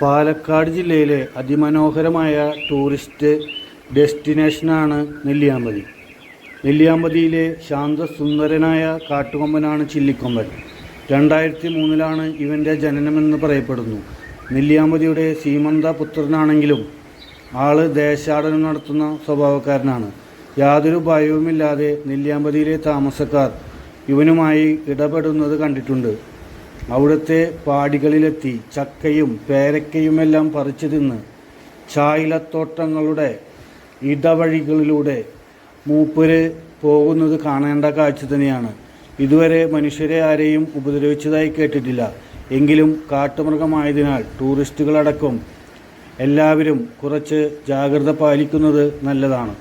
പാലക്കാട് ജില്ലയിലെ അതിമനോഹരമായ ടൂറിസ്റ്റ് ഡെസ്റ്റിനേഷനാണ് നെല്ലിയാമ്പതി. നെല്ലിയാമ്പതിയിലെ ശാന്തസുന്ദരനായ കാട്ടുകൊമ്പനാണ് ചില്ലിക്കൊമ്പൻ. രണ്ടായിരത്തി മൂന്നിലാണ് ഇവന്റെ ജനനമെന്ന് പറയപ്പെടുന്നു. നെല്ലിയാമ്പതിയുടെ സീമന്ത പുത്രനാണെങ്കിലും ആൾ ദേശാടനം നടത്തുന്ന സ്വഭാവക്കാരനാണ്. യാതൊരു ഭയവുമില്ലാതെ നെല്ലിയാമ്പതിയിലെ താമസക്കാർ ഇവനുമായി ഇടപെടുന്നത് കണ്ടിട്ടുണ്ട്. അവിടുത്തെ പാടികളിലെത്തി ചക്കയും പേരക്കയുമെല്ലാം പറിച്ചു തിന്ന് ചായലത്തോട്ടങ്ങളുടെ ഇടവഴികളിലൂടെ മൂപ്പര് പോകുന്നത് കാണേണ്ട കാഴ്ച തന്നെയാണ്. ഇതുവരെ മനുഷ്യരെ ആരെയും ഉപദ്രവിച്ചതായി കേട്ടിട്ടില്ല. എങ്കിലും കാട്ടുമൃഗമായതിനാൽ ടൂറിസ്റ്റുകളടക്കം എല്ലാവരും കുറച്ച് ജാഗ്രത പാലിക്കുന്നത് നല്ലതാണ്.